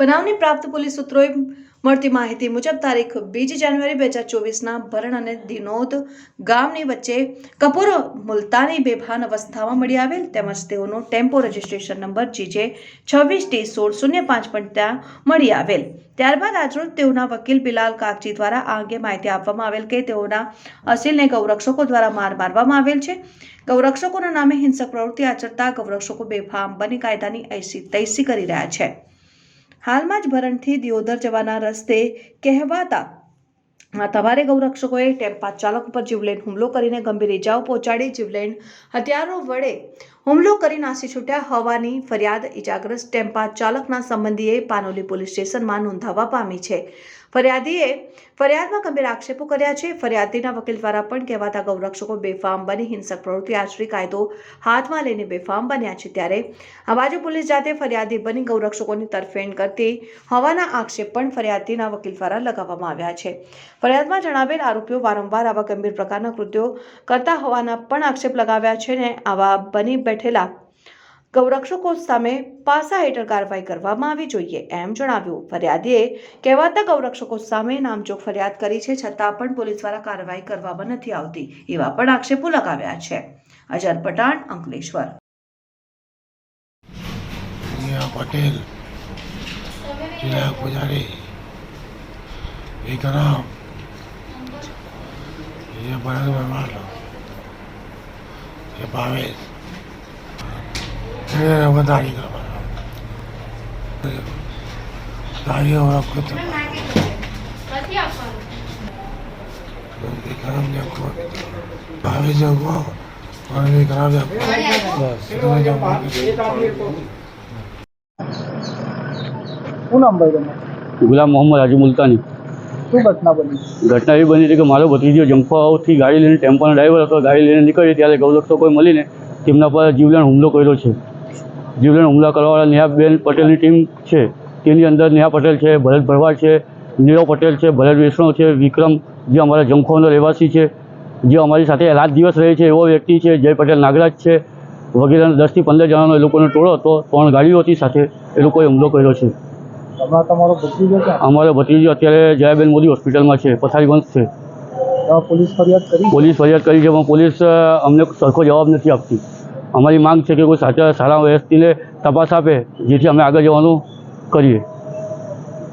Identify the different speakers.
Speaker 1: બનાવની પ્રાપ્ત પોલીસ સૂત્રોએ મળતી માહિતી મુજબ તારીખ બીજી જાન્યુઆરી બે હજાર ચોવીસના ભરણ અને દિનોદ ગામની વચ્ચે કપૂર મુલતાની બેભાન અવસ્થામાં મળી આવેલ તેમજ તેઓનો ટેમ્પો રજિસ્ટ્રેશન નંબર જીજે છવ્વીસ ટી સોળ શૂન્ય પાંચ પણ ત્યાં મળી આવેલ. ત્યારબાદ આજરોજ તેઓના વકીલ બિલાલ કાગજી દ્વારા આ અંગે માહિતી આપવામાં આવેલ કે તેઓના અસીલને ગૌરક્ષકો દ્વારા માર મારવામાં આવેલ છે. ગૌરક્ષકોના નામે હિંસક પ્રવૃત્તિ આચરતા ગૌરક્ષકો બેફામ બની કાયદાની ઐસી તૈસી કરી રહ્યા છે. હાલમાં જ ભરણથી દિયોદર જવાના રસ્તે કહેવાતા તમારે ગૌરક્ષકોએ ટેમ્પા ચાલક ઉપર જીવલેણ હુમલો કરીને ગંભીર ઇજાઓ પહોંચાડી જીવલેણ હથિયારો વડે હુમલો કરી નાસી છૂટ્યા હોવાની ફરિયાદ ઇજાગ્રસ્ત ટેમ્પા ચાલકના સંબંધીએ પાનોલી પોલીસ સ્ટેશનમાં નોંધાવવા પામી છે. ફરિયાદીએ ફરિયાદમાં ગંભીર આક્ષેપો કર્યા છે. ફરિયાદીના વકીલ દ્વારા પણ કહેવાતા ગૌરક્ષકો બેફામ બની હિંસક પ્રવૃત્તિ આચરી કાયદો હાથમાં લઈને બેફામ બન્યા છે ત્યારે આ બાજુ પોલીસ જાતે ફરિયાદી બની ગૌરક્ષકોની તરફેણ કરતી હોવાના આક્ષેપ પણ ફરિયાદીના વકીલ દ્વારા લગાવવામાં આવ્યા છે. ફરિયાદમાં જણાવેલ આરોપીઓ વારંવાર આવા ગંભીર પ્રકારના કૃત્યો કરતા હોવાના પણ આક્ષેપ લગાવ્યા છે ને આવા બની બેઠેલા. ગૌરક્ષકો સામે પાસા હેઠળ કાર્યવાહી કરવામાં આવી જોઈએ એમ જણાવ્યું. ફરિયાદીએ કહેવાતા ગૌરક્ષકો સામે નામચોક ફરિયાદ કરી છે, છતાં પણ પોલીસ દ્વારા કાર્યવાહી કરવામાં નથી આવતી, એવા પણ આક્ષેપો લગાવ્યા છે. અજર પઠાણ, અંકલેશ્વર.
Speaker 2: પટેલ ભાવેશ.
Speaker 3: વધારી નામ ભાઈ તમે
Speaker 4: ગુલામ મોહમ્મદ હાજી મુલતાની
Speaker 3: શું ઘટના બની
Speaker 4: ઘટના એવી બની હતી કે મારો ભત્રીજો જંફાઓથી ગાડી લઈને ટેમ્પોનો ડ્રાઈવર હતો ગાડી લઈને નીકળી ત્યારે ગૌરક્ષકોએ મળીને તેમના પર જીવલેણ હુમલો કર્યો છે જીવલેણ હુમલા કરવાવાળા નેહાબેન પટેલની ટીમ છે. તેની અંદર નેહા પટેલ છે ભરત ભરવાડ છે નીરવ પટેલ છે ભરત વૈષ્ણવ છે વિક્રમ જે અમારા જમખોનો રહેવાસી છે. જે અમારી સાથે રાત દિવસ રહે છે એવો વ્યક્તિ છે જય પટેલ નાગરાજ છે. વગેરેના દસથી પંદર જણાનો એ લોકોનો ટોળો હતો ત્રણ ગાડીઓ હતી સાથે એ લોકોએ હુમલો કર્યો છે. અમારો ભત્રીજો અત્યારે જયાબેન મોદી હોસ્પિટલમાં છે પથારીવંશ છે.
Speaker 3: પોલીસ ફરિયાદ કરી?
Speaker 4: પોલીસ ફરિયાદ કરી છે પણ પોલીસ અમને સરખો જવાબ નથી આપતી. અમારી માંગ છે કે કોઈ સાચા, સારા વ્યક્તિને તપાસ આપે, જેથી અમે આગળ જવાનું કરીએ.